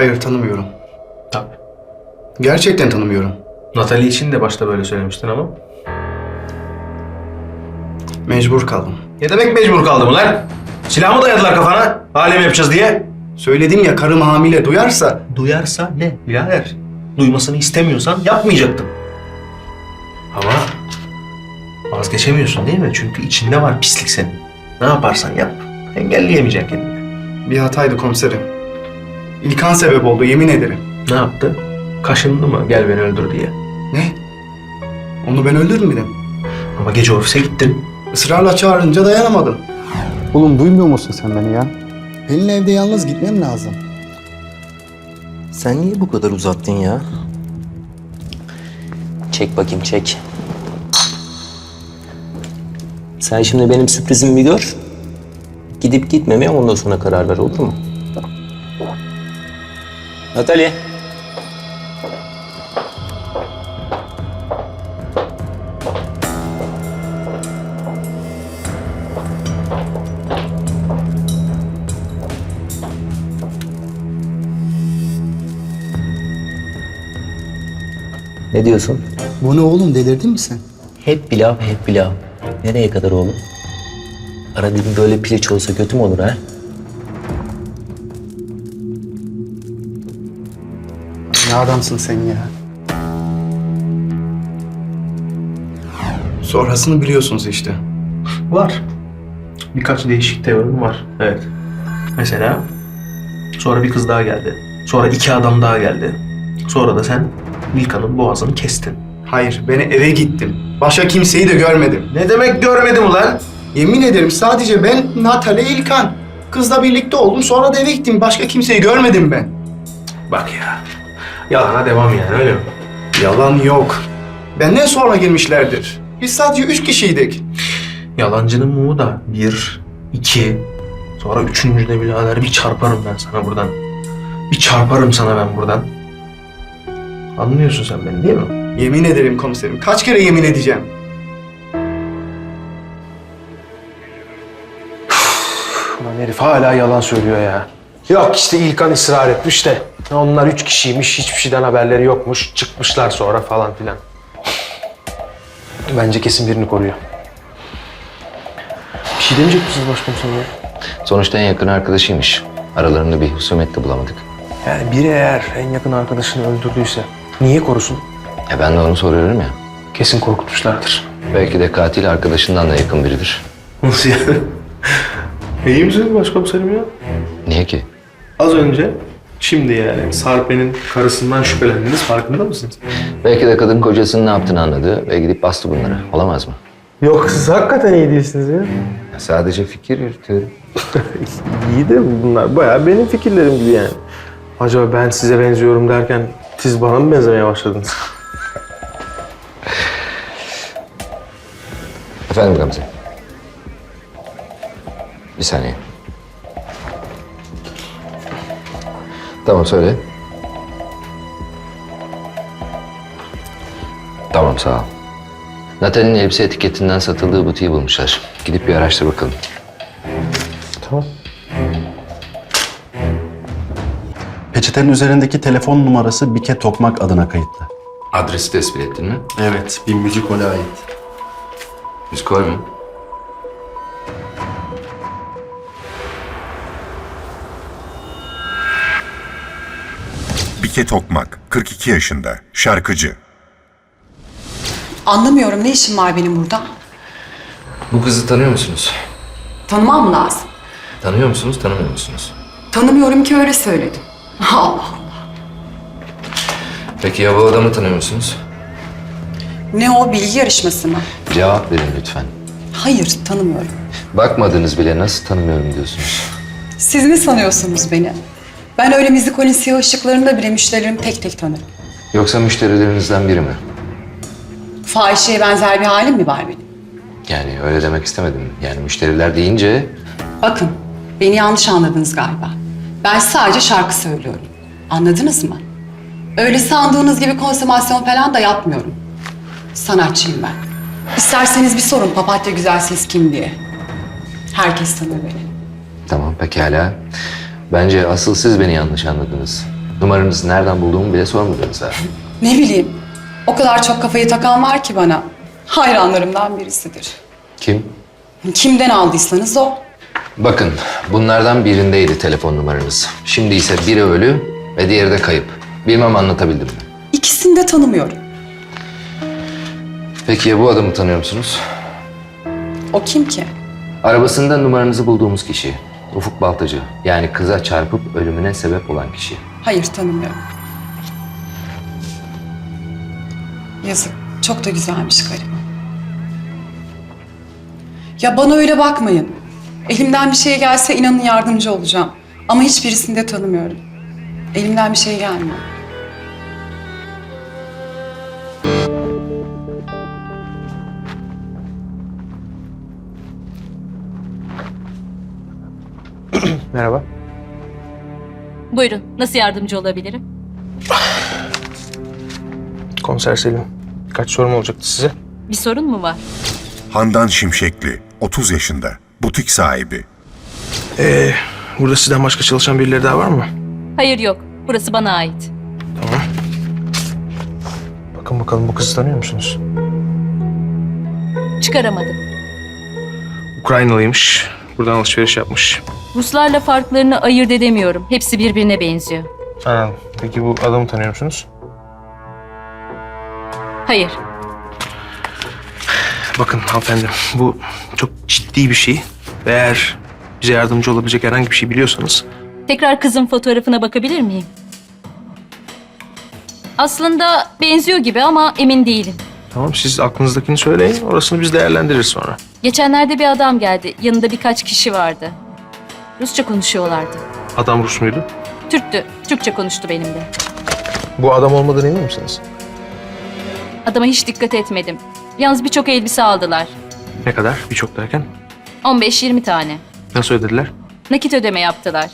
Hayır tanımıyorum. Tabii. Gerçekten tanımıyorum. Natalie için de başta böyle söylemiştin ama. Mecbur kaldım. Ne demek mecbur kaldım lan? Silah mı dayadılar kafana? Alem yapacağız diye. Söyledim ya karım hamile duyarsa Duyarsa ne birader? Duymasını istemiyorsan yapmayacaktım. Ama vazgeçemiyorsun değil mi? Çünkü içinde var pislik senin. Ne yaparsan yap. Engelleyemeyeceksin kendini. bir hataydı komiserim. İlkan sebep oldu yemin ederim. Ne yaptı? Kaşındı mı gel beni öldür diye. Ne? Onu ben öldürmedim. Ama gece ofise gittin. Israrla çağırınca dayanamadım. Oğlum duymuyor musun sen beni ya? Pelin evde yalnız gitmem lazım. Sen niye bu kadar uzattın ya? Çek bakayım çek. Sen şimdi benim sürprizimi bir gör. Gidip gitmemeye ondan sonra karar ver olur mu? Natalie. Ne diyorsun? Bu ne oğlum delirdin mi sen? Hep pilav, hep pilav. Nereye kadar oğlum? Arada bir böyle piliç olsa kötü mü olur ha? Ne adamsın sen ya? Sonrasını biliyorsunuz işte. Var. Birkaç değişik teorim var. Evet. Mesela sonra bir kız daha geldi. Sonra iki adam daha geldi. Sonra da sen Milka'nın boğazını kestin. Hayır ben eve gittim. Başka kimseyi de görmedim. Ne demek görmedim ulan? Yemin ederim sadece ben, Natale, İlkan. Kızla birlikte oldum sonra da eve gittim. Başka kimseyi görmedim ben. Bak ya. Yalana devam yani öyle mi? Yalan yok. Benden sonra girmişlerdir. Biz sadece üç kişiydik. Yalancının mumu da bir, iki, sonra üçüncüde birader bir çarparım ben sana buradan. Bir çarparım sana ben buradan. Anlıyorsun sen beni değil mi? Yemin ederim komiserim. Kaç kere yemin edeceğim? Ulan herif hala yalan söylüyor ya. Yok işte İlkan ısrar etmiş de. Onlar üç kişiymiş, hiçbir şeyden haberleri yokmuş. Çıkmışlar sonra falan filan. Bence kesin birini koruyor. Bir şey demeyecek misiniz başkomiserim ya? Sonuçta en yakın arkadaşıymış. Aralarında bir husumet de bulamadık. Yani biri eğer en yakın arkadaşını öldürdüyse niye korusun? E ben de onu soruyorum ya. Kesin korkutmuşlardır. Belki de katil arkadaşından da yakın biridir. Nasıl yani? İyi misiniz başkomiserim ya? Niye ki? Az önce, şimdi yani Sarpe'nin karısından şüphelendiniz farkında mısınız? Belki de kadın kocasının ne yaptığını anladı ve gidip bastı bunları. Olamaz mı? Yok siz hakikaten iyi değilsiniz ya. Sadece fikir yürütüyorum. İyi de bunlar bayağı benim fikirlerim gibi yani. Acaba ben size benziyorum derken siz bana mı benzemeye başladınız? Efendim Gamze. Bir saniye. Tamam söyle. Tamam sağ ol. Natalie'nin elbise etiketinden satıldığı butiği bulmuşlar. Gidip bir araştır bakalım. Tamam. Peçetenin üzerindeki telefon numarası Bike Tokmak adına kayıtlı. Adresi tespit ettin mi? Evet, bir müzikole ait. Müzikol mu? Bike Tokmak, 42 yaşında, şarkıcı. Anlamıyorum ne işim var benim burada? Bu kızı tanıyor musunuz? Tanımam lazım? Tanıyor musunuz, tanımıyor musunuz? Tanımıyorum ki öyle söyledim. Allah Allah. Peki ya bu adamı tanıyor musunuz? Ne o bilgi yarışması mı? Cevap verin lütfen. Hayır tanımıyorum. Bakmadınız bile nasıl tanımıyorum diyorsunuz. Siz ne sanıyorsunuz beni? Ben öyle müzikolin siyah ışıklarında bile müşterilerimi tek tek tanırım. Yoksa müşterilerinizden biri mi? Fahişeye benzer bir halim mi var benim? Yani öyle demek istemedim. Yani müşteriler deyince Bakın beni yanlış anladınız galiba. Ben sadece şarkı söylüyorum. Anladınız mı? Öyle sandığınız gibi konsomasyon falan da yapmıyorum. Sanatçıyım ben. İsterseniz bir sorun papatya güzel ses kim diye. Herkes tanır beni. tamam pekala. Bence asıl siz beni yanlış anladınız. Numaranızı nereden bulduğumu bile sormadınız ha. Ne bileyim. O kadar çok kafayı takan var ki bana. Hayranlarımdan birisidir. Kim? Kimden aldıysanız o. Bakın bunlardan birindeydi telefon numaranız. Şimdi ise biri ölü ve diğeri de kayıp. Bilmem anlatabildim mi? İkisini de tanımıyorum. Peki ya bu adamı tanıyor musunuz? O kim ki? Arabasında numaranızı bulduğumuz kişi. Ufuk Baltacı. Yani kıza çarpıp ölümüne sebep olan kişi. Hayır tanımıyorum. Yazık. Çok da güzelmiş gariban. Ya bana öyle bakmayın. Elimden bir şey gelse inanın yardımcı olacağım. Ama hiçbirisini de tanımıyorum. Elimden bir şey gelmiyor. Merhaba. Buyurun, nasıl yardımcı olabilirim? Komiser Selim. Birkaç sorum olacaktı size. Bir sorun mu var? Handan Şimşekli, 30 yaşında, butik sahibi. Ee, burada sizden başka çalışan birileri daha var mı? Hayır yok, burası bana ait. Tamam. Bakın bakalım bu kızı tanıyor musunuz? Çıkaramadım. Ukraynalıymış. Buradan alışveriş yapmış. Ruslarla farklarını ayırt edemiyorum. Hepsi birbirine benziyor. Anladım. Peki bu adamı tanıyor musunuz? Hayır, Bakın hanımefendi bu çok ciddi bir şey. Ve eğer bize yardımcı olabilecek herhangi bir şey biliyorsanız tekrar kızın fotoğrafına bakabilir miyim? Aslında benziyor gibi ama emin değilim. Tamam siz aklınızdakini söyleyin. Orasını biz değerlendiririz sonra. Geçenlerde bir adam geldi. Yanında birkaç kişi vardı. Rusça konuşuyorlardı. Adam Rus muydu? Türktü. Türkçe konuştu benimle. Bu adam olmadığını emin misiniz? Adama hiç dikkat etmedim. Yalnız birçok elbise aldılar. Ne kadar? Birçok derken. 15-20 tane. Nasıl ödediler? Nakit ödeme yaptılar.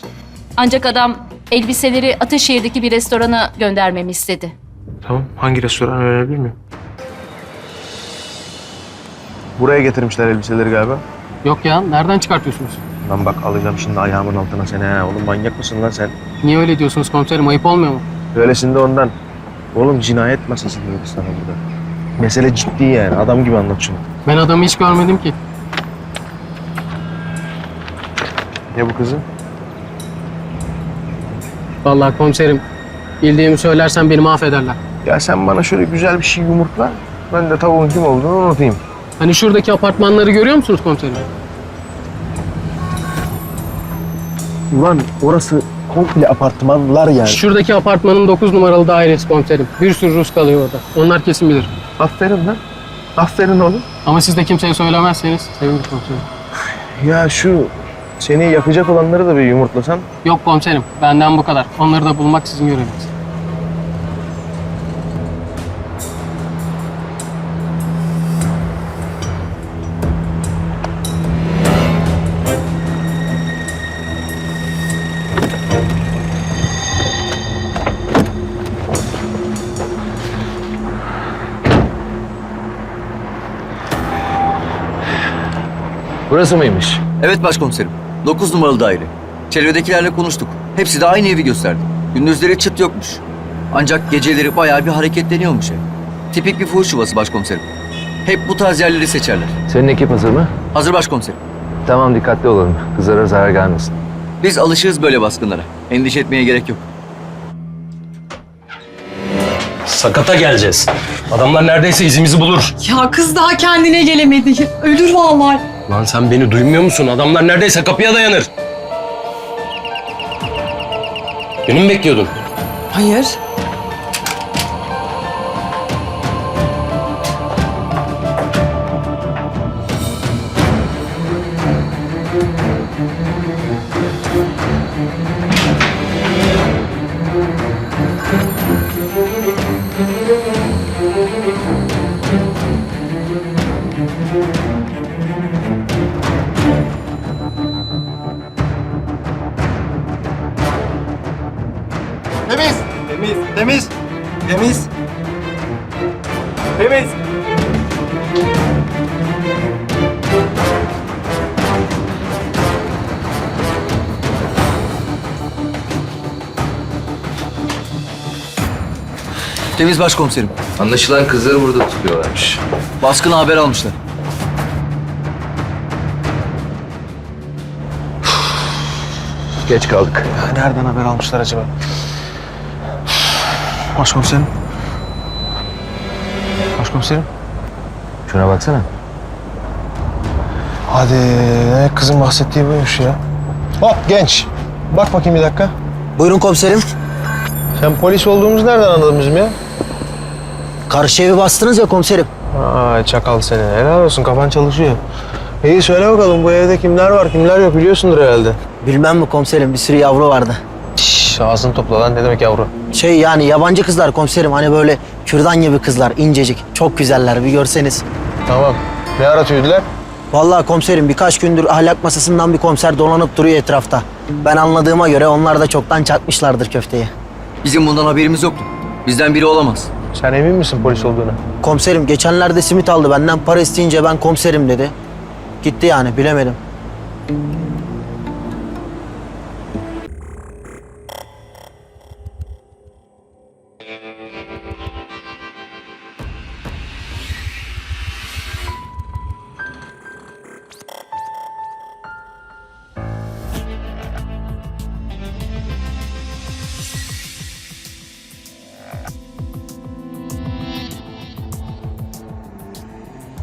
Ancak adam elbiseleri Ataşehir'deki bir restorana göndermemi istedi. Tamam. Hangi restoran öğrenebilir miyim? Buraya getirmişler elbiseleri galiba. Yok ya, nereden çıkartıyorsunuz? Lan bak alacağım şimdi ayağımın altına seni ha. Oğlum manyak mısın lan sen? Niye öyle diyorsunuz komiserim, ayıp olmuyor mu? Öylesinde ondan. Oğlum cinayet masası diyoruz sana burada. Mesele ciddi yani. Adam gibi anlat şunu. Ben adamı hiç görmedim ki. Ya bu kızın? Vallahi komiserim, bildiğimi söylersem beni mahvederler. Ya sen bana şöyle güzel bir şey yumurtla. Ben de tavuğun kim olduğunu unutayım. Hani şuradaki apartmanları görüyor musunuz komiserim? Ulan orası komple apartmanlar yani. Şuradaki apartmanın 9 numaralı dairesi komiserim. Bir sürü Rus kalıyor orada. Onlar kesin bilir. Aferin lan. Aferin oğlum. Ama siz de kimseye söylemezseniz sevinirim komiserim. Ya şu seni yakacak olanları da bir yumurtlasan. Yok komiserim, benden bu kadar. Onları da bulmak sizin göreviniz. Burası mıymış? Evet başkomiserim. 9 numaralı daire. Çevredekilerle konuştuk. Hepsi de aynı evi gösterdi. Gündüzleri çıt yokmuş. Ancak geceleri bayağı bir hareketleniyormuş ev. Tipik bir fuhuş yuvası başkomiserim. Hep bu tarz yerleri seçerler. Senin ekip hazır mı? Hazır başkomiserim. Tamam dikkatli olalım. Kızlara zarar gelmesin. Biz alışığız böyle baskınlara. Endişe etmeye gerek yok. Sakata geleceğiz. Adamlar neredeyse izimizi bulur. Ya kız daha kendine gelemedi. Ölür vallahi. Lan sen beni duymuyor musun? Adamlar neredeyse kapıya dayanır. Beni mi bekliyordun? Hayır. Temiz. Temiz. Temiz. Temiz. Başkomiserim. Anlaşılan kızları burada tutuyorlarmış. Baskına haber almışlar. Geç kaldık. Nereden haber almışlar acaba? Başkomiserim. Başkomiserim. Şuna baksana. Hadi kızın bahsettiği buymuş ya. Hop genç. Bak bakayım bir dakika. Buyurun komiserim. Sen polis olduğumuzu nereden anladın bizim ya? Karşı evi bastınız ya komiserim. Aa çakal seni. Helal olsun kafan çalışıyor. İyi söyle bakalım bu evde kimler var kimler yok biliyorsundur herhalde. Bilmem mi komiserim bir sürü yavru vardı. Şşş ağzını topla lan ne demek yavru. Şey yani yabancı kızlar komiserim hani böyle kürdan gibi kızlar incecik. Çok güzeller bir görseniz. Tamam. Ne ara tüydüler? Vallahi komiserim birkaç gündür ahlak masasından bir komiser dolanıp duruyor etrafta. Ben anladığıma göre onlar da çoktan çatmışlardır köfteyi. Bizim bundan haberimiz yoktu. Bizden biri olamaz. Sen emin misin polis olduğuna? Komiserim geçenlerde simit aldı benden para isteyince ben komiserim dedi. Gitti yani bilemedim.